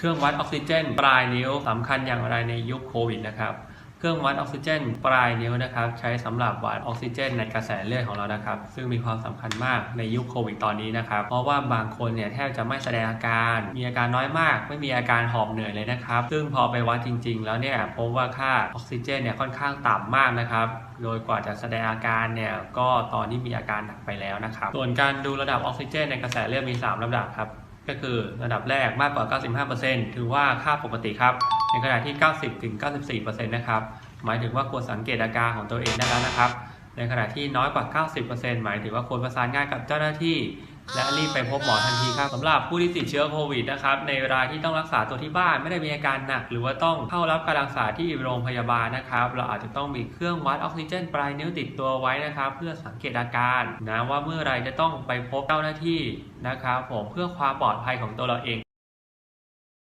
เครื่องวัดออกซิเจน ปลายนิ้วสำคัญอย่างไรในยุคโควิดนะครับ เครื่องวัดออกซิเจน ปลายนิ้วนะครับ ใช้สำหรับวัดออกซิเจน ในกระแสเลือดของเรานะครับ ซึ่งมีความสำคัญมากในยุคโควิดตอนนี้นะครับ เพราะว่าบางคนเนี่ยแทบจะไม่แสดงอาการ มีอาการน้อยมาก ไม่มีอาการหอบเหนื่อยเลยนะครับ ซึ่งพอไปวัดจริง ๆ แล้วเนี่ยพบว่าค่าออกซิเจนเนี่ยค่อนข้างต่ำมากนะครับโดยกว่าจะแสดงอาการเนี่ยก็ตอนที่มีอาการหนักไปแล้วนะครับ ส่วนการดูระดับออกซิเจน ในกระแสเลือดมี 3 ระดับครับ ก็คือระดับแรกมากกว่า 95%ถือว่าค่าปกติครับ ในขณะที่ 90-94%นะครับ หมายถึงว่าควรสังเกตอาการของตัวเองได้แล้วนะครับ ในขณะที่น้อยกว่า 90%หมายถึงว่าควรประสานงานกับเจ้าหน้าที่ และรีบไปพบหมอทันทีครับสำหรับผู้ที่ติดเชื้อโควิดนะครับในรายที่ต้องรักษาตัวที่บ้านไม่ได้มีอาการหนัก หรือว่าต้องเข้ารับการรักษาที่โรงพยาบาลนะครับ เราอาจจะต้องมีเครื่องวัดออกซิเจน ปลายนิ้วติดตัวไว้นะครับ เพื่อสังเกตอาการนะว่าเมื่อไรจะต้องไปพบเจ้าหน้าที่นะครับผมเพื่อความปลอดภัยของตัวเราเอง